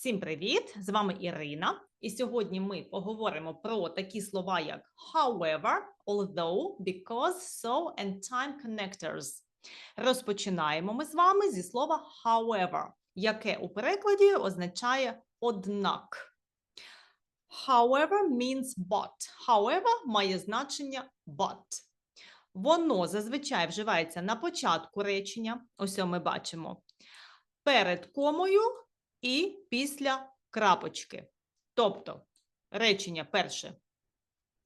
Всім привіт! З вами Ірина. І сьогодні ми поговоримо про такі слова, як however, although, because, so and time connectors. Розпочинаємо ми з вами зі слова however, яке у перекладі означає однак. However means but. However має значення but. Воно зазвичай вживається на початку речення. Ось ми бачимо. Перед комою і після крапочки. Тобто речення перше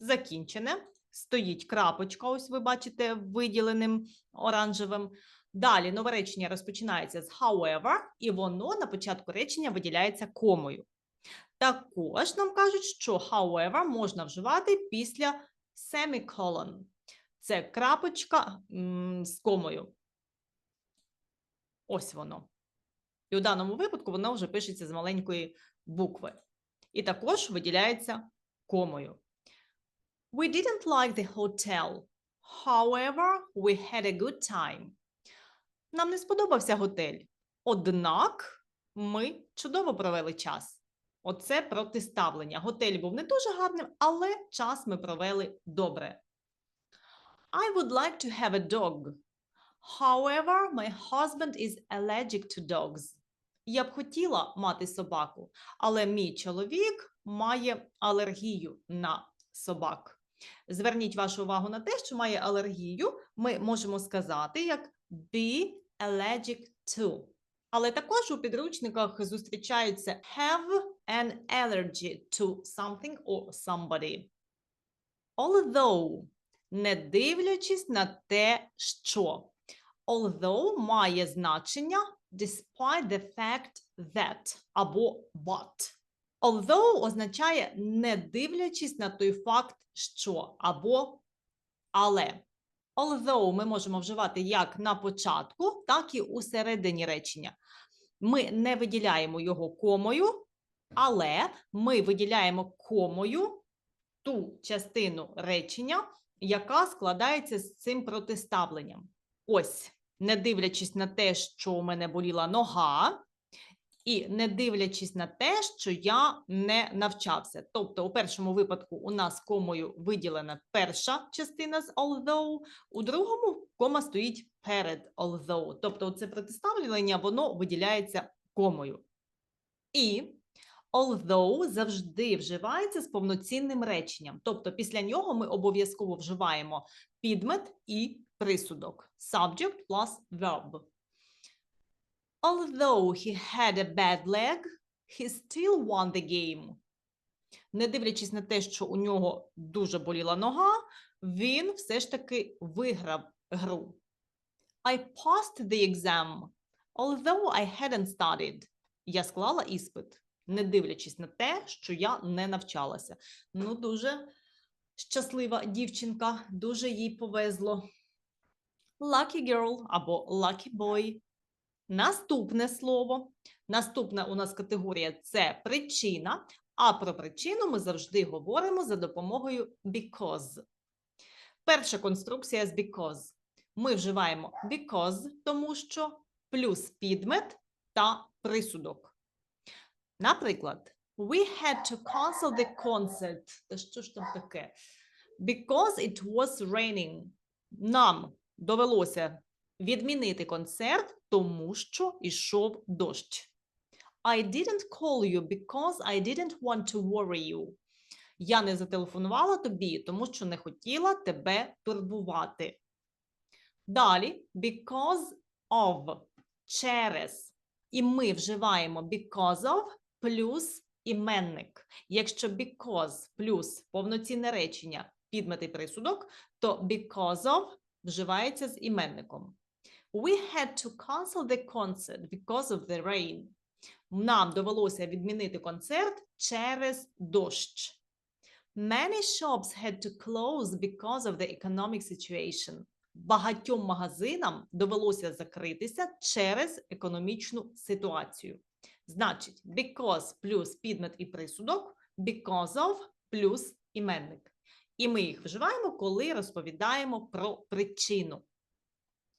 закінчене, стоїть крапочка, ось ви бачите, виділеним оранжевим. Далі нове речення розпочинається з however, і воно на початку речення виділяється комою. Також нам кажуть, що however можна вживати після semicolon. Це крапочка з комою. Ось воно. І у даному випадку воно вже пишеться з маленької букви. І також виділяється комою. We didn't like the hotel. However, we had a good time. Нам не сподобався готель. Однак ми чудово провели час. Оце протиставлення. Готель був не дуже гарним, але час ми провели добре. I would like to have a dog. However, my husband is allergic to dogs. Я б хотіла мати собаку, але мій чоловік має алергію на собак. Зверніть вашу увагу на те, що має алергію, ми можемо сказати як be allergic to. Але також у підручниках зустрічаються have an allergy to something or somebody. Although, не дивлячись на те, що. Although має значення despite the fact that або but. Although означає не дивлячись на той факт, що або але. Although ми можемо вживати як на початку, так і у середині речення. Ми не виділяємо його комою, але ми виділяємо комою ту частину речення, яка складається з цим протиставленням. Ось не дивлячись на те, що у мене боліла нога, і не дивлячись на те, що я не навчався. Тобто, у першому випадку у нас комою виділена перша частина з although, у другому кома стоїть перед although. Тобто, це протиставлення, воно виділяється комою. І although завжди вживається з повноцінним реченням. Тобто, після нього ми обов'язково вживаємо підмет і присудок. Subject plus verb. Although he had a bad leg, he still won the game. Не дивлячись на те, що у нього дуже боліла нога, він все ж таки виграв гру. I passed the exam, although I hadn't studied. Я склала іспит, не дивлячись на те, що я не навчалася. Ну, дуже щаслива дівчинка, дуже їй повезло. Lucky girl або lucky boy. Наступне слово. Наступна у нас категорія це причина, а про причину ми завжди говоримо за допомогою because. Перша конструкція з because. Ми вживаємо because, тому що плюс підмет та присудок. Наприклад, we had to cancel the concert. Та що ж там таке? Because it was raining. Нам довелося відмінити концерт, тому що йшов дощ. I didn't call you because I didn't want to worry you. Я не зателефонувала тобі, тому що не хотіла тебе турбувати. Далі, because of, через. І ми вживаємо because of плюс іменник. Якщо because плюс повноцінне речення підмет і присудок, то because of вживається з іменником. We had to cancel the concert because of the rain. Нам довелося відмінити концерт через дощ. Many shops had to close because of the economic situation. Багатьом магазинам довелося закритися через економічну ситуацію. Значить, because плюс підмет і присудок, because of плюс іменник. І ми їх вживаємо, коли розповідаємо про причину.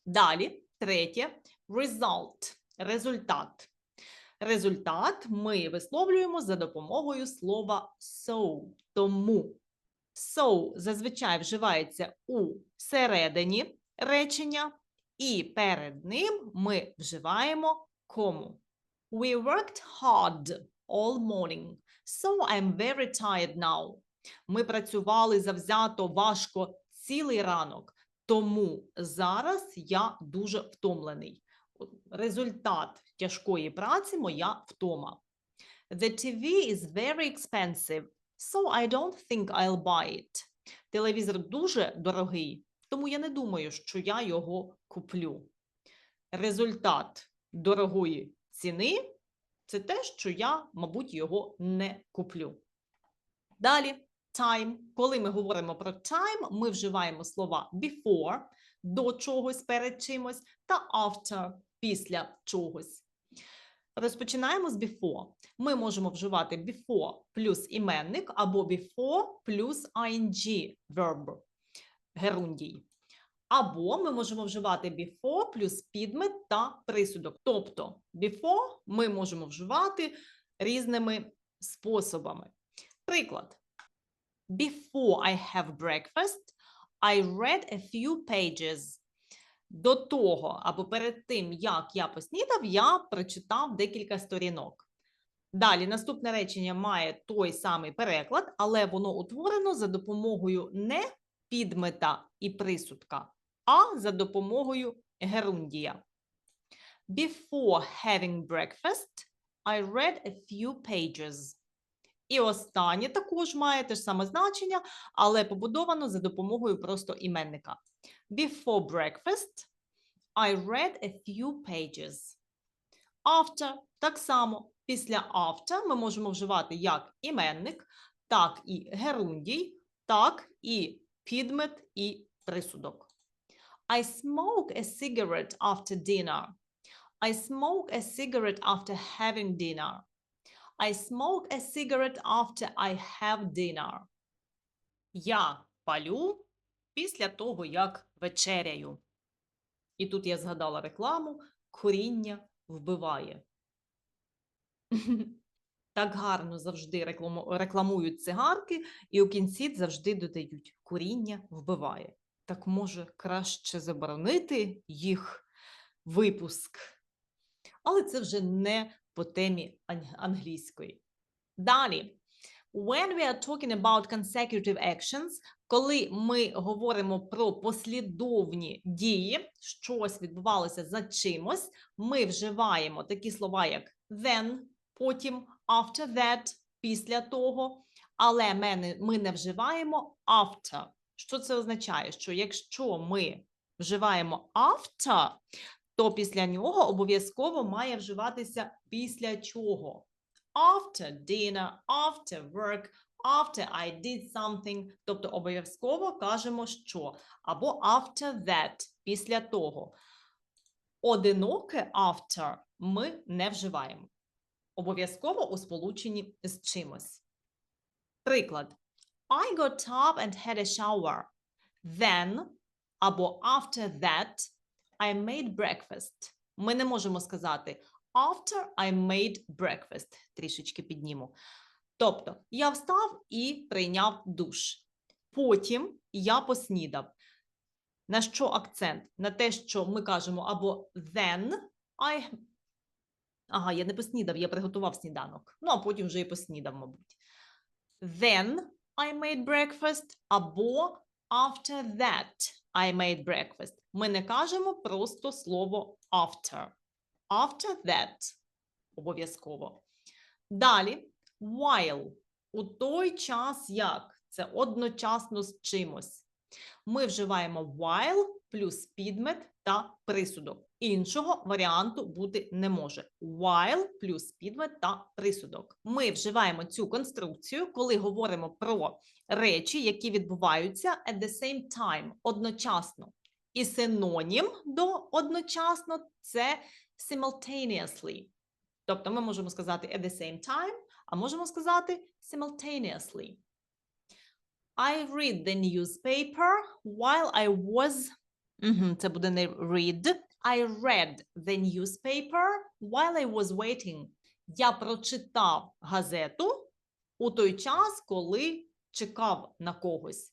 Далі, третє result результат. Результат ми висловлюємо за допомогою слова so. Тому so зазвичай вживається у середині речення, і перед ним ми вживаємо кому. We worked hard all morning, so I'm very tired now. Ми працювали завзято важко цілий ранок, тому зараз я дуже втомлений. Результат тяжкої праці моя втома. The TV is very expensive, so I don't think I'll buy it. Телевізор дуже дорогий, тому я не думаю, що я його куплю. Результат дорогої ціни це те, що я, мабуть, його не куплю. Далі time. Коли ми говоримо про time, ми вживаємо слова before до чогось перед чимось та after після чогось. Розпочинаємо з before. Ми можемо вживати before плюс іменник або before плюс ing verb герундій. Або ми можемо вживати before плюс підмет та присудок. Тобто before ми можемо вживати різними способами. Приклад. Before I have breakfast, I read a few pages. До того або перед тим, як я поснідав, я прочитав декілька сторінок. Далі наступне речення має той самий переклад, але воно утворено за допомогою не підмета і присудка, а за допомогою герундія. Before having breakfast, I read a few pages. І останнє також має те ж саме значення, але побудовано за допомогою просто іменника. Before breakfast, I read a few pages. After так само. Після after ми можемо вживати як іменник, так і герундій, так і підмет і присудок. I smoke a cigarette after dinner. I smoke a cigarette after having dinner. I smoke a cigarette after I have dinner. Я палю після того, як вечеряю. І тут я згадала рекламу Коріння вбиває. Так гарно завжди рекламують цигарки, і у кінці завжди додають коріння вбиває. Так може краще заборонити їх випуск. Але це вже не по темі англійської. Далі. When we are talking about consecutive actions, коли ми говоримо про послідовні дії, щось відбувалося за чимось, ми вживаємо такі слова, як then, потім after that, після того, але ми не вживаємо after. Що це означає? Що якщо ми вживаємо after, то після нього обов'язково має вживатися після чого. After dinner, after work, after I did something. Тобто обов'язково кажемо що. Або after that, після того. Одиноке after ми не вживаємо. Обов'язково у сполученні з чимось. Приклад. I got up and had a shower. Then або after that I made breakfast. Ми не можемо сказати after I made breakfast. Трішечки підніму. Тобто, я встав і прийняв душ. Потім я поснідав. На що акцент? На те, що ми кажемо або then I. Ага, я не поснідав, я приготував сніданок. Ну, а потім вже і поснідав, мабуть. Then I made breakfast або after that I made breakfast. Ми не кажемо просто слово after. After that. Обов'язково. Далі, while. У той час як. Це одночасно з чимось. Ми вживаємо while плюс підмет та присудок. Іншого варіанту бути не може. While плюс підмет та присудок. Ми вживаємо цю конструкцію, коли говоримо про речі, які відбуваються at the same time, одночасно. І синонім до одночасно це simultaneously. Тобто ми можемо сказати at the same time, а можемо сказати simultaneously. I read the newspaper while I was. Мгм, Це буде не read. I read the newspaper while I was waiting. Я прочитав газету у той час, коли чекав на когось.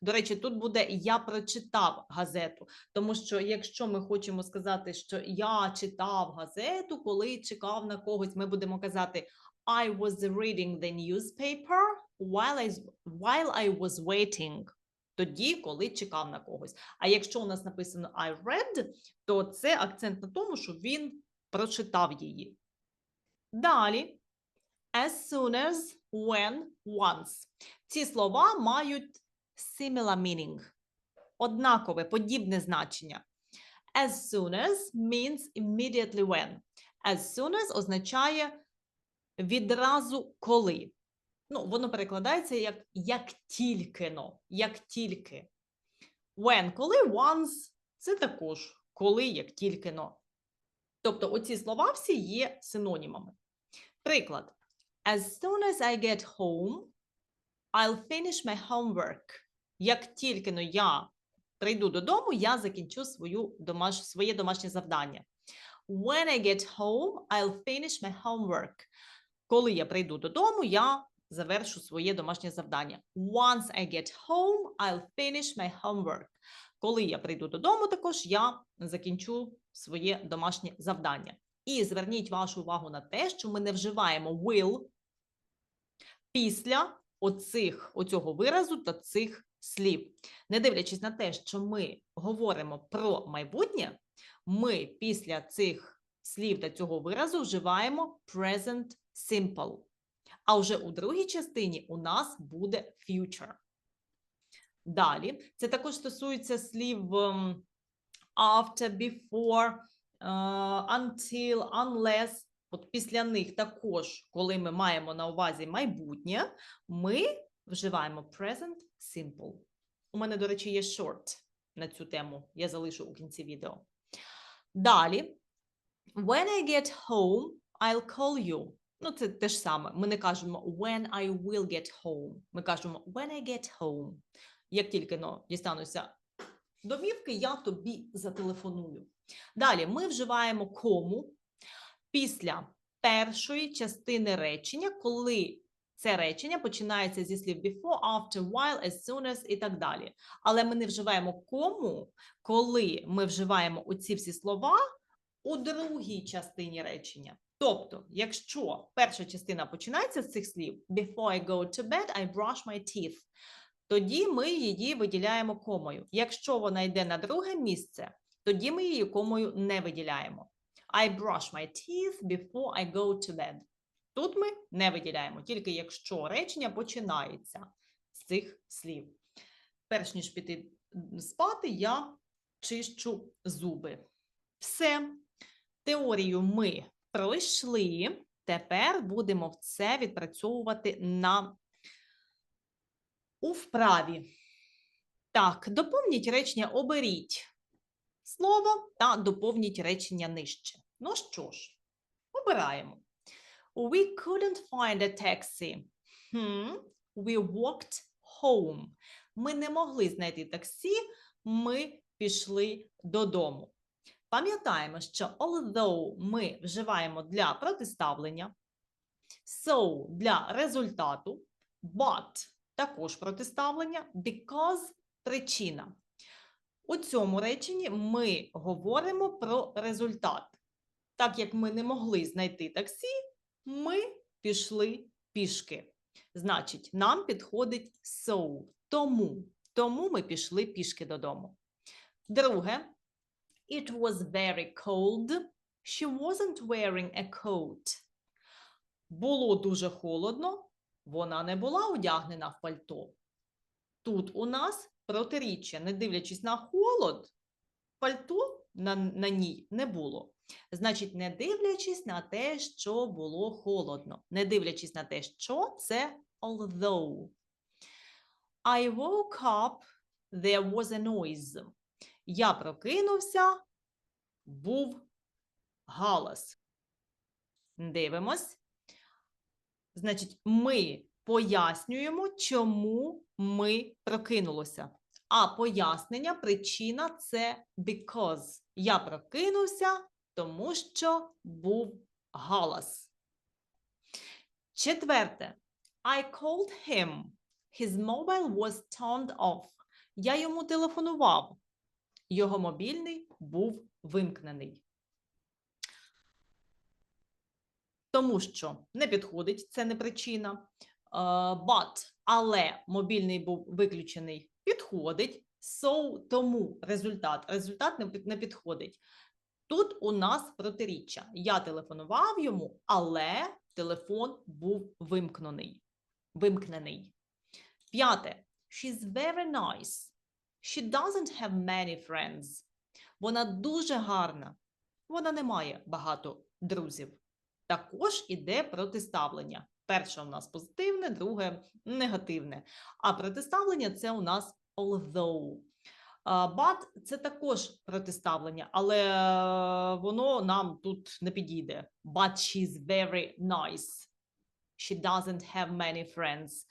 До речі, тут буде я прочитав газету, тому що якщо ми хочемо сказати, що я читав газету, коли чекав на когось, ми будемо казати I was reading the newspaper while I, while I was waiting. Тоді, коли чекав на когось. А якщо у нас написано I read, то це акцент на тому, що він прочитав її. Далі. As soon as, when, once. Ці слова мають similar meaning. Однакове, подібне значення. As soon as means immediately when. As soon as означає відразу коли. Ну, воно перекладається як як тільки-но, як тільки. When, коли, once – це також коли, як тільки-но. Тобто оці слова всі є синонімами. Приклад. As soon as I get home, I'll finish my homework. Як тільки но я прийду додому, я закінчу свою домаш... своє домашнє завдання. When I get home, I'll finish my homework. Коли я прийду додому, я завершу своє домашнє завдання. Once I get home, I'll finish my homework. Коли я прийду додому, також я закінчу своє домашнє завдання. І зверніть вашу увагу на те, що ми не вживаємо will після оцих, оцього виразу та цих слів. Не дивлячись на те, що ми говоримо про майбутнє, ми після цих слів та цього виразу вживаємо present simple. А вже у другій частині у нас буде future. Далі, це також стосується слів ем, after, before, е, until, unless. От після них також, коли ми маємо на увазі майбутнє, ми вживаємо present simple. У мене, до речі, є short на цю тему. Я залишу у кінці відео. Далі. When I get home, I'll call you. Ну, це те ж саме. Ми не кажемо when I will get home. Ми кажемо when I get home. Як тільки но дістануся домівки, я тобі зателефоную. Далі ми вживаємо кому після першої частини речення, коли це речення починається зі слів before, after, while, as soon as і так далі. Але ми не вживаємо кому, коли ми вживаємо оці всі слова у другій частині речення. Тобто, якщо перша частина починається з цих слів before I go to bed, I brush my teeth, тоді ми її виділяємо комою. Якщо вона йде на друге місце, тоді ми її комою не виділяємо. I brush my teeth before I go to bed. Тут ми не виділяємо, тільки якщо речення починається з цих слів. Перш ніж піти спати, я чищу зуби. Все. Теорію ми пройшли. Тепер будемо це відпрацьовувати на у вправі. Так, доповніть речення, оберіть слово та доповніть речення нижче. Ну що ж, обираємо. We couldn't find a taxi. Hmm. We walked home. Ми не могли знайти таксі, ми пішли додому. Пам'ятаємо, що although ми вживаємо для протиставлення, so для результату, but також протиставлення, because причина. У цьому реченні ми говоримо про результат. Так як ми не могли знайти таксі, ми пішли пішки. Значить, нам підходить so. Тому. Тому ми пішли пішки додому. Друге. It was very cold. She wasn't wearing a coat. Було дуже холодно. Вона не була одягнена в пальто. Тут у нас протиріччя, не дивлячись на холод, пальто на, на ній не було. Значить, не дивлячись на те, що було холодно. Не дивлячись на те, що це although. I woke up, there was a noise. Я прокинувся, був галас. Дивимось. Значить, ми пояснюємо, чому ми прокинулися. А пояснення, причина це because. Я прокинувся, тому що був галас. Четверте. I called him. His mobile was turned off. Я йому телефонував. Його мобільний був вимкнений. Тому що не підходить, це не причина. Е, But, але мобільний був виключений, підходить. So, тому результат. Результат не, підходить. Тут у нас протиріччя. Я телефонував йому, але телефон був вимкнений. Вимкнений. П'яте. She's very nice. She doesn't have many friends. Вона дуже гарна. Вона не має багато друзів. Також іде протиставлення. Перше у нас позитивне, друге негативне. А протиставлення це у нас although. But це також протиставлення, але е, воно нам тут не підійде. But she's very nice. She doesn't have many friends.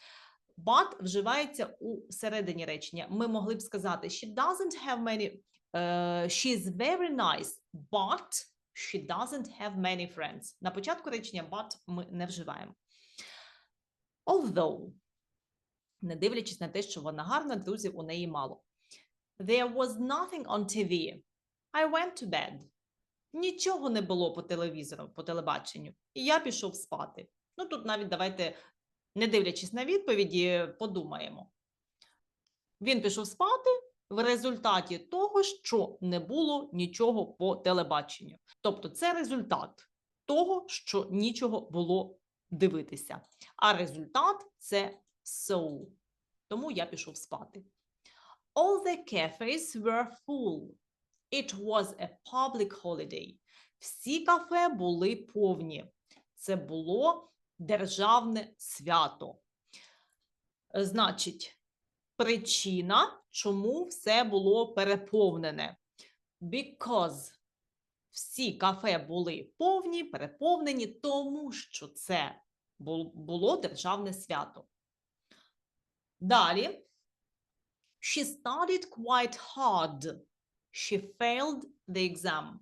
But вживається у середині речення. Ми могли б сказати she doesn't have many е, she's very nice, but she doesn't have many friends. На початку речення but ми не вживаємо. Although, не дивлячись на те, що вона гарна, друзів у неї мало. There was nothing on TV. I went to bed. Нічого не було по телевізору, по телебаченню. І я пішов спати. Ну тут навіть давайте, не дивлячись на відповіді, подумаємо. Він пішов спати в результаті того, що не було нічого по телебаченню. Тобто, це результат того, що нічого було дивитися. А результат це so. Тому я пішов спати. All the cafes were full. It was a public holiday. Всі кафе були повні. Це було державне свято. Е, Значить, причина, чому все було переповнене. Because всі кафе були повні, переповнені, тому що це було державне свято. Далі. She studied quite hard. She failed the exam.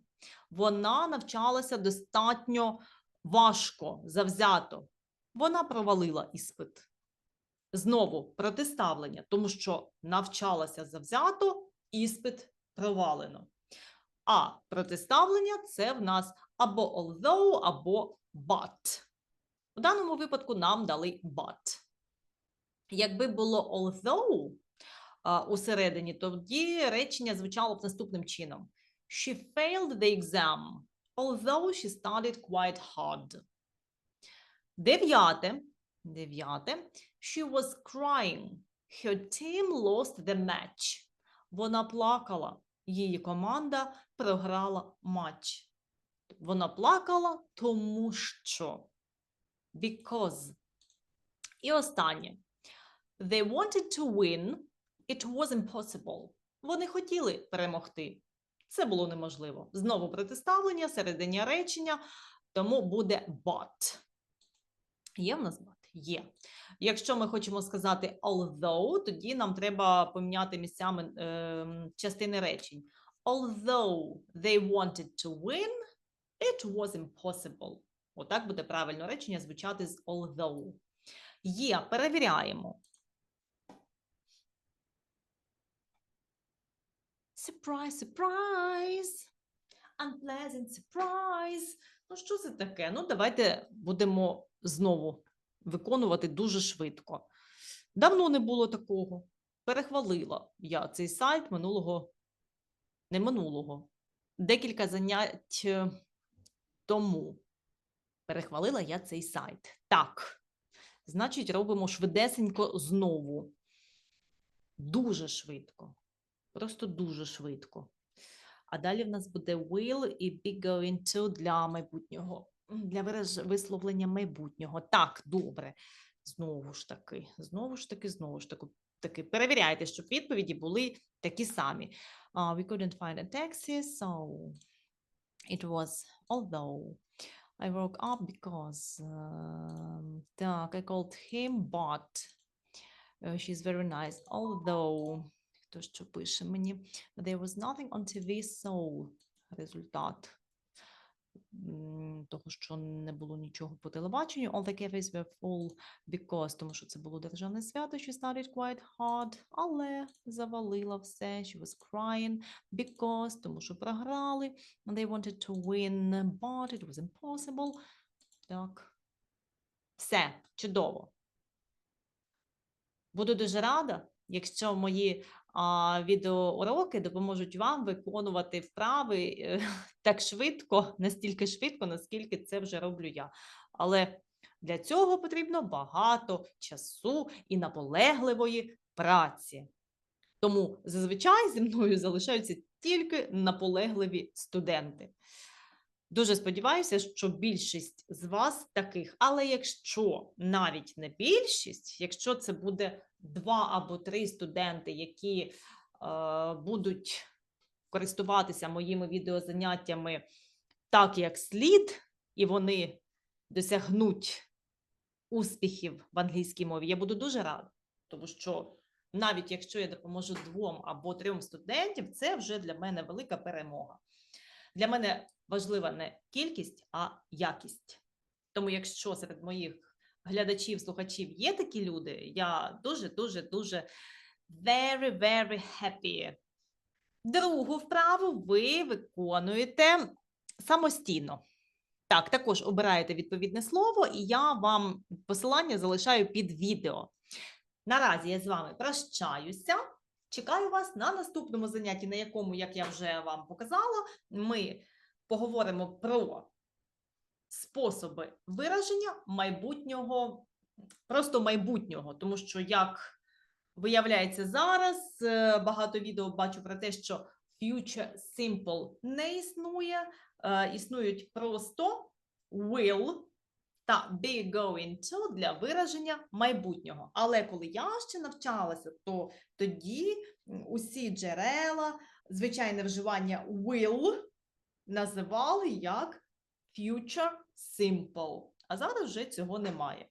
Вона навчалася достатньо важко, завзято. Вона провалила іспит. Знову протиставлення, тому що навчалася завзято, іспит провалено. А протиставлення це в нас або although, або but. У даному випадку нам дали but. Якби було although усередині, тоді речення звучало б наступним чином: She failed the exam, although she studied quite hard. Дев'яте. Дев'яте. She was crying. Her team lost the match. Вона плакала. Її команда програла матч. Вона плакала, тому що. Because. І останнє. They wanted to win. It was impossible. Вони хотіли перемогти. Це було неможливо. Знову протиставлення, серединя речення, тому буде but. Є в нас but? Є. Якщо ми хочемо сказати although, тоді нам треба поміняти місцями ем, частини речень. Although they wanted to win, it was impossible. Отак буде правильно речення звучати з although. Є, перевіряємо. Surprise, surprise. Unpleasant surprise. Ну, що це таке? Ну, давайте будемо знову виконувати дуже швидко. Давно не було такого. Перехвалила я цей сайт минулого, не минулого, декілька занять е, тому. Перехвалила я цей сайт. Так. Значить, робимо швидесенько знову. Дуже швидко. Просто дуже швидко. А далі в нас буде will і be going to для майбутнього, для висловлення майбутнього. Так, добре. Знову ж таки, знову ж таки, знову ж таки. таки. Перевіряйте, щоб відповіді були такі самі. Uh, we couldn't find a taxi, so it was although I woke up because um, так, I called him, but uh, she's very nice. Although, хто що пише мені, there was nothing on TV, so результат. Того, що не було нічого по телебаченню. All the cafes were full because, тому що це було державне свято. She studied quite hard, але завалила все. She was crying because, тому що програли. And they wanted to win, but it was impossible. Так. Все, чудово. Буду дуже рада, якщо мої відеоуроки допоможуть вам виконувати вправи е, так швидко, настільки швидко, наскільки це вже роблю я. Але для цього потрібно багато часу і наполегливої праці. Тому зазвичай зі мною залишаються тільки наполегливі студенти. Дуже сподіваюся, що більшість з вас таких. Але якщо навіть не більшість, якщо це буде два або три студенти, які е, будуть користуватися моїми відеозаняттями так, як слід, і вони досягнуть успіхів в англійській мові, я буду дуже рада, тому що навіть якщо я допоможу двом або трьом студентів, це вже для мене велика перемога. Для мене важлива не кількість, а якість. Тому, якщо серед моїх глядачів, слухачів є такі люди, я дуже, дуже, дуже very, very happy. Другу вправу ви виконуєте самостійно. Так, також обираєте відповідне слово, і я вам посилання залишаю під відео. Наразі я з вами прощаюся. Чекаю вас на наступному занятті, на якому, як я вже вам показала, ми поговоримо про способи вираження майбутнього, просто майбутнього, тому що, як виявляється зараз, е, багато відео бачу про те, що future simple не існує, е, існують просто will та be going to для вираження майбутнього. Але коли я ще навчалася, то тоді усі джерела, звичайне вживання will називали як future simple. А зараз вже цього немає.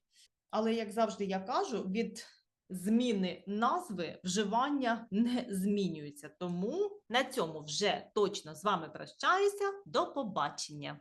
Але, як завжди я кажу, від зміни назви вживання не змінюється. Тому на цьому вже точно з вами прощаюся. До побачення!